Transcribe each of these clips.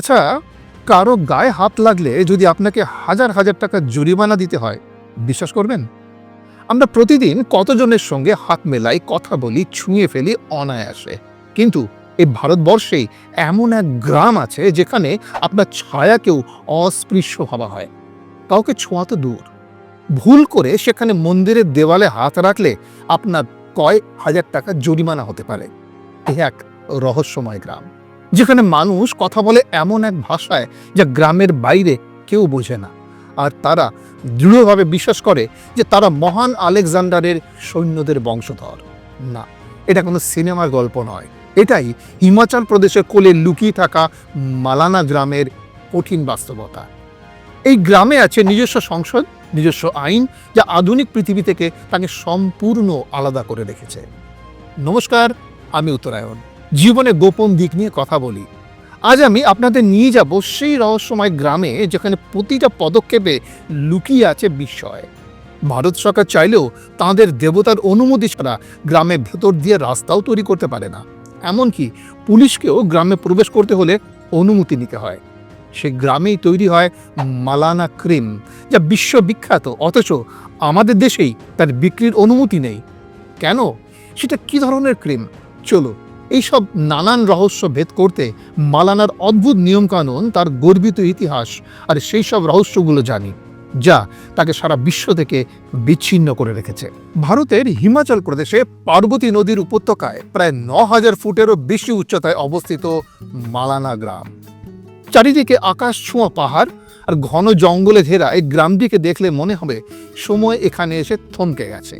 আচ্ছা কারও গায়ে হাত লাগলে যদি আপনাকে হাজার হাজার টাকা জরিমানা দিতে হয়, বিশ্বাস করবেন? আমরা প্রতিদিন কতজনের সঙ্গে হাত মেলাই, কথা বলি, ছুঁয়ে ফেলি অনায়াসে। কিন্তু এই ভারতবর্ষেই এমন এক গ্রাম আছে যেখানে আপনার ছায়াকেও অস্পৃশ্য ভাবা হয়। কাউকে ছোঁয়া তো দূর। ভুল করে সেখানে মন্দিরের দেওয়ালে হাত রাখলে আপনার কয়েক হাজার টাকা জরিমানা হতে পারে। এ এক রহস্যময় গ্রাম। যেখানে মানুষ কথা বলে এমন এক ভাষায় যা গ্রামের বাইরে কেউ বোঝে না। আর তারা দৃঢ়ভাবে বিশ্বাস করে যে তারা মহান আলেকজান্ডারের সৈন্যদের বংশধর। না, এটা কোনো সিনেমার গল্প নয়। এটাই হিমাচল প্রদেশের কোলে লুকিয়ে থাকা মালানা গ্রামের কঠিন বাস্তবতা। এই গ্রামে আছে নিজস্ব সংসদ, নিজস্ব আইন যা আধুনিক পৃথিবী থেকে তাকে সম্পূর্ণ আলাদা করে রেখেছে। নমস্কার, আমি উত্তরায়ণ। জীবনে গোপন দিক নিয়ে কথা বলি। আজ আমি আপনাদের নিয়ে যাব সেই রহস্যময় গ্রামে যেখানে প্রতিটা পদক্ষেপে লুকিয়ে আছে বিস্ময়। ভারত সরকার চাইলেও তাঁদের দেবতার অনুমতি ছাড়া গ্রামে ভেতর দিয়ে রাস্তাও তৈরি করতে পারে না। এমনকি পুলিশকেও গ্রামে প্রবেশ করতে হলে অনুমতি নিতে হয়। সে গ্রামেই তৈরি হয় মালানা ক্রিম, যা বিশ্ববিখ্যাত, অথচ আমাদের দেশেই তার বিক্রির অনুমতি নেই। কেন? সেটা কি ধরনের ক্রিম? চলো এইসব নানান রহস্য ভেদ করতে মালানার অদ্ভুত নিয়মকানুন তার গর্বিত ইতিহাস। আর সেই সব রহস্যগুলো জানি, যা তাকে সারা বিশ্ব থেকে বিচ্ছিন্ন করে রেখেছে। ভারতের হিমাচল প্রদেশে পার্বতী নদীর উপত্যকায় প্রায় ন হাজার ফুটেরও বেশি উচ্চতায় অবস্থিত মালানা গ্রাম। চারিদিকে আকাশ ছোঁয়া পাহাড় আর ঘন জঙ্গলে ঘেরা এই গ্রামটিকে দেখলে মনে হবে সময় এখানে এসে থমকে গেছে।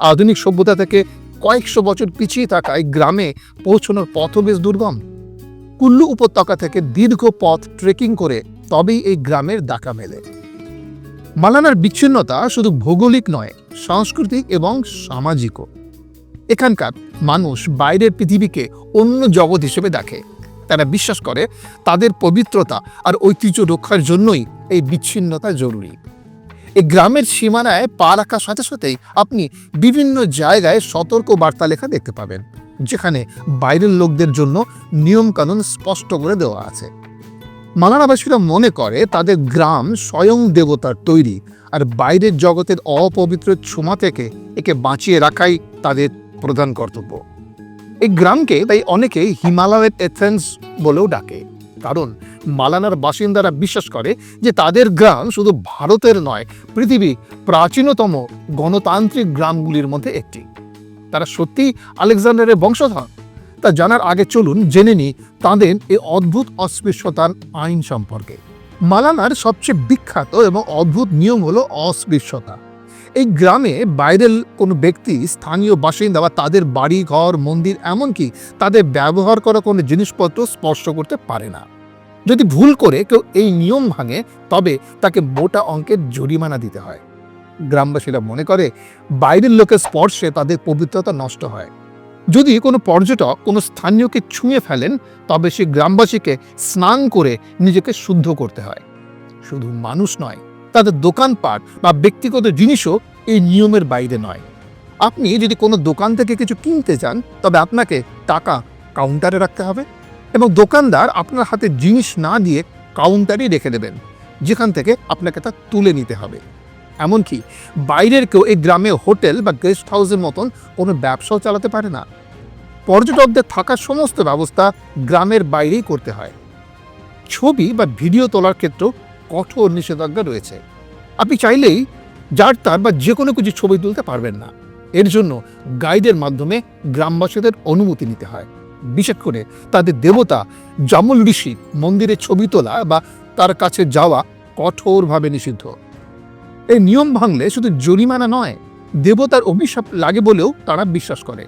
আধুনিক সভ্যতা থেকে কয়েকশো বছর পিছিয়ে থাকা এই গ্রামে পৌঁছানোর পথও বেশ দুর্গম। কুল্লু উপত্যকা থেকে দীর্ঘ পথ ট্রেকিং করে তবেই এই গ্রামের দেখা মেলে। মালানার বিচ্ছিন্নতা শুধু ভৌগোলিক নয়, সাংস্কৃতিক এবং সামাজিকও। এখানকার মানুষ বাইরের পৃথিবীকে অন্য জগৎ হিসেবে দেখে। তারা বিশ্বাস করে তাদের পবিত্রতা আর ঐতিহ্য রক্ষার জন্যই এই বিচ্ছিন্নতা জরুরি। এই গ্রামের সীমানায় পা রাখার সাথে সাথেই আপনি বিভিন্ন জায়গায় সতর্ক বার্তা লেখা দেখতে পাবেন, যেখানে বাইরের লোকদের জন্য নিয়মকানুন স্পষ্ট করে দেওয়া আছে। মালানাবাসীরা মনে করে তাদের গ্রাম স্বয়ং দেবতার তৈরি আর বাইরের জগতের অপবিত্র ছোঁয়া থেকে একে বাঁচিয়ে রাখাই তাদের প্রধান কর্তব্য। এই গ্রামকে তাই অনেকেই হিমালয়ের এথেন্স বলেও ডাকে, কারণ মালানার বাসিন্দারা বিশ্বাস করে যে তাদের গ্রাম শুধু ভারতের নয় পৃথিবী প্রাচীনতম গণতান্ত্রিক গ্রামগুলির মধ্যে একটি। তারা সত্যি আলেকজান্ডারের বংশধর? তা জানার আগে চলুন জেনে নিই তাঁদের এই অদ্ভুত অস্পৃশ্যতার আইন সম্পর্কে। মালানার সবচেয়ে বিখ্যাত এবং অদ্ভুত নিয়ম হলো অস্পৃশ্যতা। এই গ্রামে বাইরের কোনো ব্যক্তি, স্থানীয় বাসিন্দা বা তাদের বাড়ি, ঘর, মন্দির, এমনকি তাদের ব্যবহার করা কোনো জিনিসপত্র স্পর্শ করতে পারে না। যদি ভুল করে কেউ এই নিয়ম ভাঙে, তবে তাকে মোটা অঙ্কের জরিমানা দিতে হয়। গ্রামবাসীরা মনে করে, বাইরের লোকের স্পর্শে তাদের পবিত্রতা নষ্ট হয়। যদি কোনো পর্যটক কোনো স্থানীয়কে ছুঁয়ে ফেলেন, তবে সে গ্রামবাসীকে স্নান করে নিজেকে শুদ্ধ করতে হয়। শুধু মানুষ নয়, তাদের দোকানপাট বা ব্যক্তিগত জিনিসও এই নিয়মের বাইরে নয়। আপনি যদি কোনো দোকান থেকে কিছু কিনতে চান তবে আপনাকে টাকা কাউন্টারে রাখতে হবে। এবং দোকানদার আপনার হাতে জিনিস না দিয়ে কাউন্টারেই রেখে দেবেন, যেখান থেকে আপনাকে তা তুলে নিতে হবে। এমনকি বাইরের কেউ এই গ্রামে হোটেল বা গেস্ট হাউসের মতন কোনো ব্যবসাও চালাতে পারে না। পর্যটকদের থাকার সমস্ত ব্যবস্থা গ্রামের বাইরেই করতে হয়। ছবি বা ভিডিও তোলার ক্ষেত্রেও কঠোর নিষেধাজ্ঞা রয়েছে। আপনি চাইলেই যার তার বা যে কোনো কিছু ছবি তুলতে পারবেন না। এর জন্য গাইডের মাধ্যমে গ্রামবাসীদের অনুমতি নিতে হয়। বিশেষ করে তাদের দেবতা জামুল ঋষি মন্দিরে ছবি তোলা বা তার কাছে যাওয়া কঠোরভাবে নিষিদ্ধ। এই নিয়ম ভাঙলে শুধু জরিমানা নয়, দেবতার অভিশাপ লাগে বলেও তারা বিশ্বাস করে।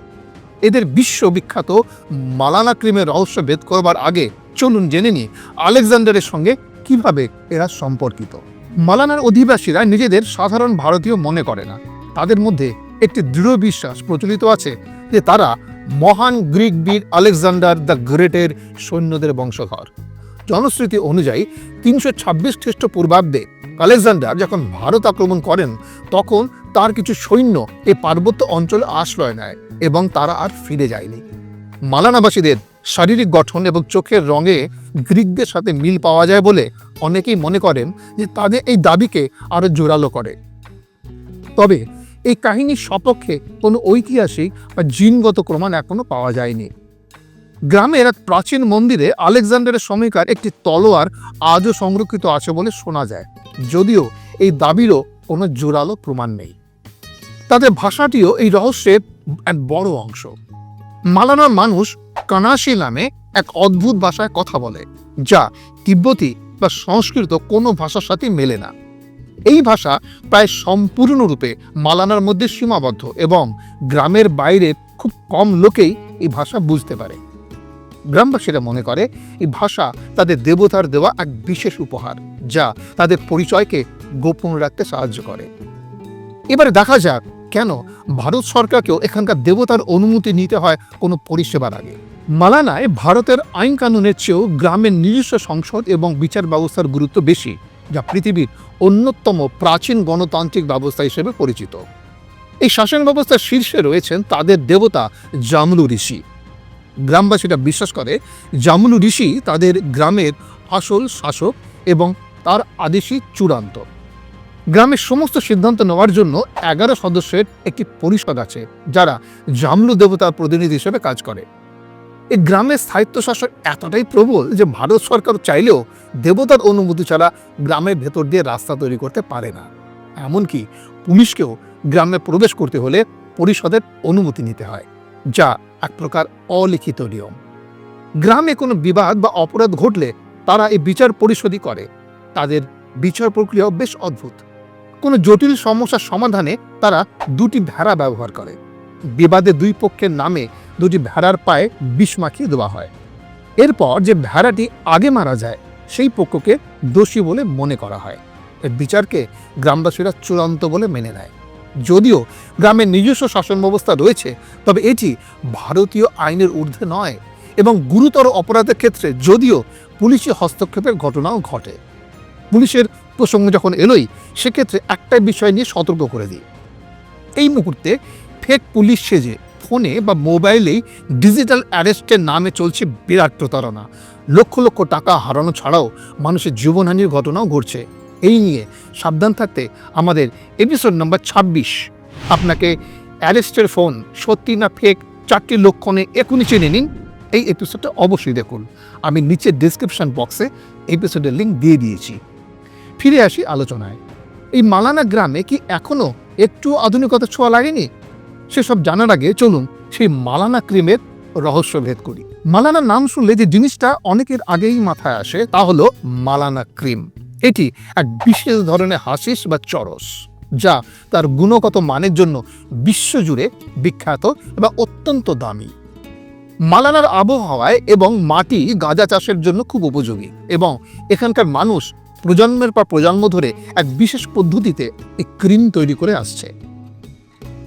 এদের বিশ্ববিখ্যাত মালানা ক্রিমের রহস্য ভেদ করবার আগে চলুন জেনে নিই আলেকজান্ডারের সঙ্গে কীভাবে এরা সম্পর্কিত। মালানার অধিবাসীরা নিজেদের সাধারণ ভারতীয় মনে করে না। তাদের মধ্যে একটি দৃঢ় বিশ্বাস প্রচলিত আছে যে তারা মহান গ্রিক বীর আলেকজান্ডার দ্য গ্রেটের সৈন্যদের বংশধর। জনশ্রুতি অনুযায়ী তিনশো ছাব্বিশ খ্রিস্টপূর্বাব্দে আলেকজান্ডার যখন ভারত আক্রমণ করেন, তখন তার কিছু সৈন্য এই পার্বত্য অঞ্চলে আশ্রয় নেয় এবং তারা আর ফিরে যায়নি। মালানাবাসীদের শারীরিক গঠন এবং চোখের রঙে গ্রিকদের সাথে মিল পাওয়া যায় বলে অনেকেই মনে করেন যে তাদের এই দাবিকে আরও জোরালো করে। তবে এই কাহিনীর সপক্ষে কোনো ঐতিহাসিক বা জিনগত প্রমাণ এখনও পাওয়া যায়নি। গ্রামের এক প্রাচীন মন্দিরে আলেকজান্ডারের সময়কার একটি তলোয়ার আজও সংরক্ষিত আছে বলে শোনা যায়, যদিও এই দাবিরও কোনো জোরালো প্রমাণ নেই। তাদের ভাষাটিও এই রহস্যের এক বড় অংশ। মালানার মানুষ কানাশি নামে এক অদ্ভুত ভাষায় কথা বলে, যা তিব্বতী বা সংস্কৃত কোনো ভাষার সাথে মেলে না। এই ভাষা প্রায় সম্পূর্ণরূপে মালানার মধ্যে সীমাবদ্ধ এবং গ্রামের বাইরে খুব কম লোকেই এই ভাষা বুঝতে পারে। গ্রামবাসীরা মনে করে এই ভাষা তাদের দেবতার দেওয়া এক বিশেষ উপহার, যা তাদের পরিচয়কে গোপন রাখতে সাহায্য করে। এবারে দেখা যাক কেন ভারত সরকারকেও এখানকার দেবতার অনুমতি নিতে হয় কোনো পরিষেবার আগে। মালানায় ভারতের আইন কানুনের চেয়েও গ্রামের নিজস্ব সংসদ এবং বিচার ব্যবস্থার গুরুত্ব বেশি। যা পৃথিবীর অন্যতম প্রাচীন গণতান্ত্রিক ব্যবস্থা হিসেবে পরিচিত। এই শাসন ব্যবস্থার শীর্ষে রয়েছেন তাদের দেবতা জামলু ঋষি। গ্রামবাসীরা বিশ্বাস করে, জামলু ঋষি তাদের গ্রামের আসল শাসক এবং তার আদেশই চূড়ান্ত। গ্রামের সমস্ত সিদ্ধান্ত নেওয়ার জন্য এগারো সদস্যের একটি পরিষদ আছে, যারা জামলু দেবতার প্রতিনিধি হিসেবে কাজ করে। এই গ্রামের স্থায়িত্ব শাসক এতটাই প্রবল যে ভারত সরকার চাইলেও দেবতার অনুমতি ছাড়া গ্রামের ভেতর দিয়ে রাস্তা তৈরি করতে পারে না। এমনকি পুলিশকেও গ্রামে প্রবেশ করতে হলে পরিষদের অনুমতি নিতে হয়, যা এক প্রকার অলিখিত নিয়ম। গ্রামে কোনো বিবাদ বা অপরাধ ঘটলে তারা এই বিচার পরিশোধই করে। তাদের বিচার প্রক্রিয়াও বেশ অদ্ভুত। কোনো জটিল সমস্যার সমাধানে তারা দুটি ভেড়া ব্যবহার করে। বিবাদে দুই পক্ষের নামে দুটি ভেড়ার পায়ে বিষ মাখিয়ে দেওয়া হয়। এরপর যে ভেড়াটি আগে মারা যায়, সেই পক্ষকে দোষী বলে মনে করা হয়। এর বিচারকে গ্রামবাসীরা চূড়ান্ত বলে মেনে নেয়। যদিও গ্রামের নিজস্ব শাসন ব্যবস্থা রয়েছে, তবে এটি ভারতীয় আইনের ঊর্ধ্বে নয় এবং গুরুতর অপরাধের ক্ষেত্রে যদিও পুলিশি হস্তক্ষেপের ঘটনাও ঘটে। পুলিশের প্রসঙ্গ যখন এলোই, সেক্ষেত্রে একটাই বিষয় নিয়ে সতর্ক করে দিই। এই মুহূর্তে ফেক পুলিশ সেজে ফোনে বা মোবাইলেই ডিজিটাল অ্যারেস্টের নামে চলছে বিরাট প্রতারণা। লক্ষ লক্ষ টাকা হারানো ছাড়াও মানুষের জীবনহানির ঘটনাও ঘটছে। এই নিয়ে সাবধান থাকতে আমাদের এপিসোড নাম্বার ছাব্বিশ। আপনাকে অ্যারেস্টের ফোন সত্যি না ফেক চারটি লক্ষণে এখনই চিনে নিন। এই এপিসোডটা অবশ্যই দেখুন। আমি নিচের ডিসক্রিপশন বক্সে এপিসোডের লিঙ্ক দিয়ে দিয়েছি। ফিরে আসি আলোচনায়। এই মালানা গ্রামে কি এখনও একটু আধুনিকতা ছোঁয়া লাগেনি? সেসব জানার আগে চলুন সেই মালানা ক্রিমের রহস্য ভেদ করি। মালানা নাম শুনলে যে জিনিসটা অনেকের আগেই মাথায় আসে তা হলো মালানা ক্রিম। এটি এক বিশেষ ধরনের হাসিস বা চরস, যা তার গুণগত মানের জন্য বিশ্বজুড়ে বিখ্যাত এবং অত্যন্ত দামি। মালানার আবহাওয়ায় এবং মাটি গাঁজা চাষের জন্য খুব উপযোগী এবং এখানকার মানুষ প্রজন্মের পর প্রজন্ম ধরে এক বিশেষ পদ্ধতিতে এই ক্রিম তৈরি করে আসছে।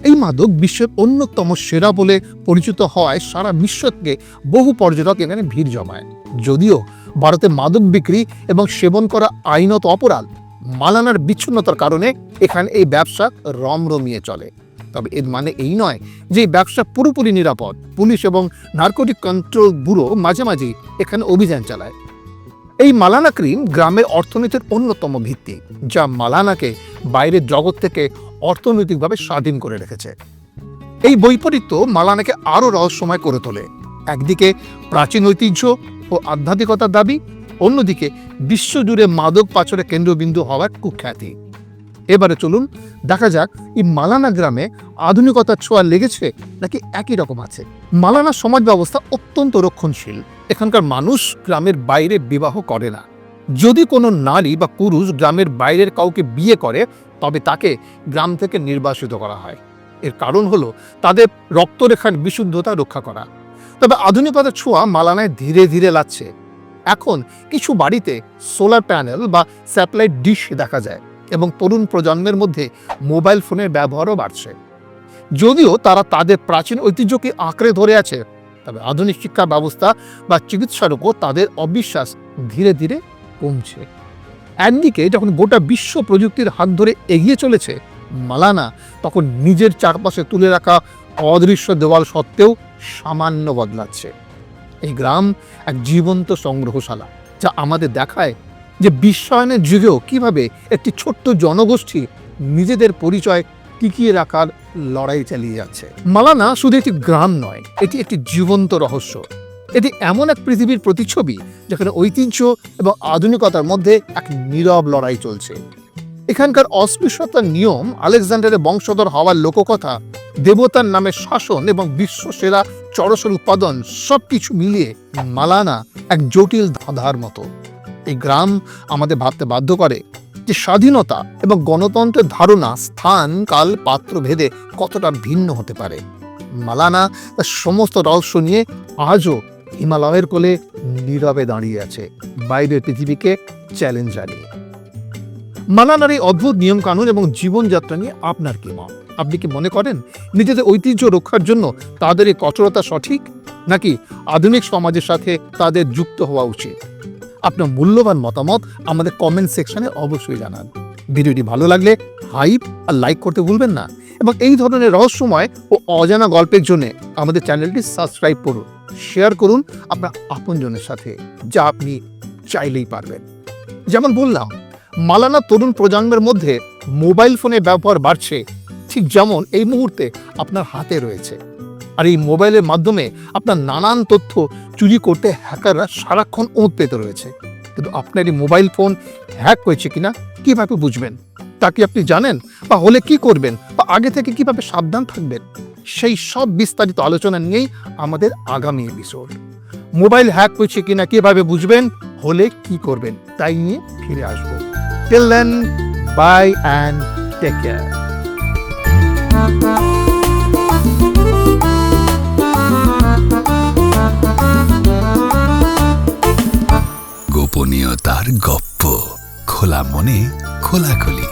এই মাদক বিশ্বের অন্যতম সেরা বলে পরিচিত হওয়ায় সারা বিশ্ব থেকে বহু পর্যটক এখানে ভিড় জমায়। যদিও ভারতে মাদক বিক্রি এবং সেবন করা আইনত অপরাধ মালানার বিচ্ছিন্নতার কারণে এখানে এই ব্যবসা রমরমিয়ে চলে। তবে এর মানে এই নয় যে ব্যবসা পুরোপুরি নিরাপদ। পুলিশ এবং নার্কোটিক কন্ট্রোল ব্যুরো মাঝে মাঝেই এখানে অভিযান চালায়। এই মালানা ক্রিম গ্রামের অর্থনীতির অন্যতম ভিত্তি, যা মালানাকে বাইরের জগৎ থেকে অর্থনৈতিকভাবে স্বাধীন করে রেখেছে। এই বৈপরীত্য মালানাকে আরও রহস্যময় করে তোলে। একদিকে প্রাচীন ঐতিহ্য ও আধ্যাত্মিকতার দাবি, অন্যদিকে বিশ্বজুড়ে মাদক পাচারের কেন্দ্রবিন্দু হওয়ার কুখ্যাতি। এবারে চলুন দেখা যাক এই মালানা গ্রামে আধুনিকতার ছোঁয়া লেগেছে নাকি একই রকম আছে। মালানা সমাজ ব্যবস্থা অত্যন্ত রক্ষণশীল। এখানকার মানুষ গ্রামের বাইরে বিবাহ করে না। যদি কোনো নারী বা পুরুষ গ্রামের বাইরের কাউকে বিয়ে করে তবে তাকে গ্রাম থেকে নির্বাসিত করা হয়। এর কারণ হলো তাদের রক্তরেখার বিশুদ্ধতা রক্ষা করা। তবে আধুনিকতার ছোঁয়া মালানায় ধীরে ধীরে লাগছে। এখন কিছু বাড়িতে সোলার প্যানেল বা স্যাটেলাইট ডিশ দেখা যায় এবং তরুণ প্রজন্মের মধ্যে মোবাইল ফোনের ব্যবহারও বাড়ছে। যদিও তারা তাদের প্রাচীন ঐতিহ্যকে আঁকড়ে ধরে আছে, তবে আধুনিক শিক্ষা ব্যবস্থা বা চিকিৎসার উপর তাদের অবিশ্বাস ধীরে ধীরে কমছে। একদিকে যখন গোটা বিশ্ব প্রযুক্তির হাত ধরে এগিয়ে চলেছে মালানা, তখন নিজের চারপাশে তুলে রাখা অদৃশ্য দেওয়াল সত্ত্বেও সামান্য বদলাচ্ছে। এই গ্রাম এক জীবন্ত সংগ্রহশালা, যা আমাদের দেখায় যে বিশ্বায়নের যুগেও কীভাবে একটি ছোট্ট জনগোষ্ঠী নিজেদের পরিচয় টিকিয়ে রাখার লড়াই চালিয়ে যাচ্ছে। মালানা শুধু একটি গ্রাম নয়, এটি একটি জীবন্ত রহস্য। এটি এমন এক পৃথিবীর প্রতিচ্ছবি যেখানে ঐতিহ্য এবং আধুনিকতার মধ্যে এক নীরব লড়াই চলছে। এখানকার অস্পৃশ্যতার নিয়ম আলেকজান্ডারের বংশধর হওয়ার লোককথা, দেবতার নামে শাসন এবং বিশ্বসেরা চরসের উৎপাদন সবকিছু মিলিয়ে মালানা এক জটিল ধাঁধার মতো। এই গ্রাম আমাদের ভাবতে বাধ্য করে যে স্বাধীনতা এবং গণতন্ত্রের ধারণা, স্থান, কাল, পাত্র ভেদে কতটা ভিন্ন হতে পারে। মালানা তার সমস্ত রহস্য নিয়ে আজও হিমালয়ের কোলে নীরবে দাঁড়িয়ে আছে। বাইরের পৃথিবীকে চ্যালেঞ্জ জানিয়ে। মালানার এই অদ্ভুত নিয়মকানুন এবং জীবনযাত্রা নিয়ে আপনার কি মত? আপনি কি মনে করেন নিজেদের ঐতিহ্য রক্ষার জন্য তাদের এই কঠোরতা সঠিক? নাকি আধুনিক সমাজের সাথে তাদের যুক্ত হওয়া উচিত? আপনার মূল্যবান মতামত আমাদের কমেন্ট সেকশনে অবশ্যই জানান। ভিডিওটি ভালো লাগলে হাইপ আর লাইক করতে ভুলবেন না। এবং এই ধরনের রহস্যময় ও অজানা গল্পের জন্য আমাদের চ্যানেলটি সাবস্ক্রাইব করুন। শেয়ার করুন আপনার আপনজনের সাথে, যা আপনি চাইলেই পারবেন। যেমন বললাম, মালানা তরুণ প্রজন্মের মধ্যে মোবাইল ফোনের ব্যবহার বাড়ছে, ঠিক যেমন এই মুহূর্তে আপনার হাতে রয়েছে। আর এই মোবাইলের মাধ্যমে আপনার নানান তথ্য চুরি করতে হ্যাকাররা সারাক্ষণ ওঁত পেতে রয়েছে। কিন্তু আপনার এই মোবাইল ফোন হ্যাক হয়েছে কিনা, কীভাবে বুঝবেন? তা কি আপনি জানেন? বা হলে কি করবেন? বা আগে থেকে কীভাবে সাবধান থাকবেন? সেই সব বিস্তারিত আলোচনা নিয়েই আমাদের আগামী এপিসোড মোবাইল হ্যাক হয়েছে কিনা, কীভাবে বুঝবেন, হলে কি করবেন, তাই নিয়ে ফিরে আসব। Till then bye and take care গোপনীয়তার গপ্প, খোলা মনে, খোলাখুলি।